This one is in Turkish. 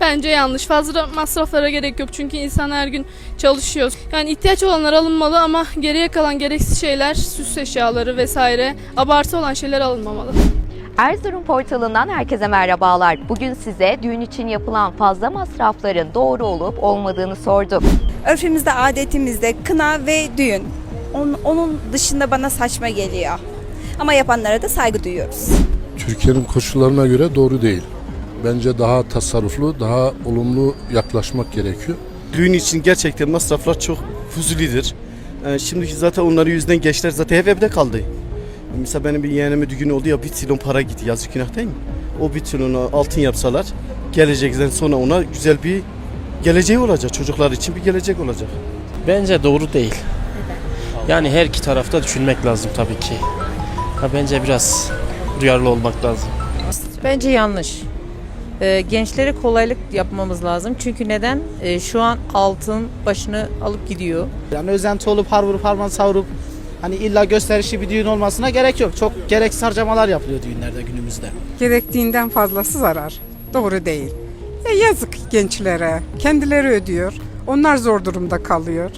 Bence yanlış. Fazla masraflara gerek yok çünkü insan her gün çalışıyor. Yani ihtiyaç olanlar alınmalı ama geriye kalan gereksiz şeyler, süs eşyaları vesaire, abartı olan şeyler alınmamalı. Erzurum portalından herkese merhabalar. Bugün size düğün için yapılan fazla masrafların doğru olup olmadığını sorduk. Örfümüzde, adetimizde kına ve düğün. Onun, onun dışında bana saçma geliyor. Ama yapanlara da saygı duyuyoruz. Türkiye'nin koşullarına göre doğru değil. Bence daha tasarruflu, daha olumlu yaklaşmak gerekiyor. Düğün için gerçekten masraflar çok fuzulidir. Ee, şimdiki zaten onların yüzünden gençler zaten hep evde kaldı. Mesela benim bir yeğenimin düğünü oldu ya bir trilyon para gitti yazık günah değil mi? O bir trilyonu altın yapsalar gelecekten sonra ona güzel bir geleceği olacak. Çocuklar için bir gelecek olacak. Bence doğru değil. Yani her iki tarafta düşünmek lazım tabii ki. Ha, bence biraz duyarlı olmak lazım. Bence yanlış. Ee, gençlere kolaylık yapmamız lazım. Çünkü neden? Ee, şu an altın başını alıp gidiyor. Yani özenti olup har vurup harman savurup hani illa gösterişli bir düğün olmasına gerek yok. Çok gereksiz harcamalar yapılıyor düğünlerde günümüzde. gerektiğinden fazlası zarar. Doğru değil. E yazık gençlere. Kendileri ödüyor. Onlar zor durumda kalıyor.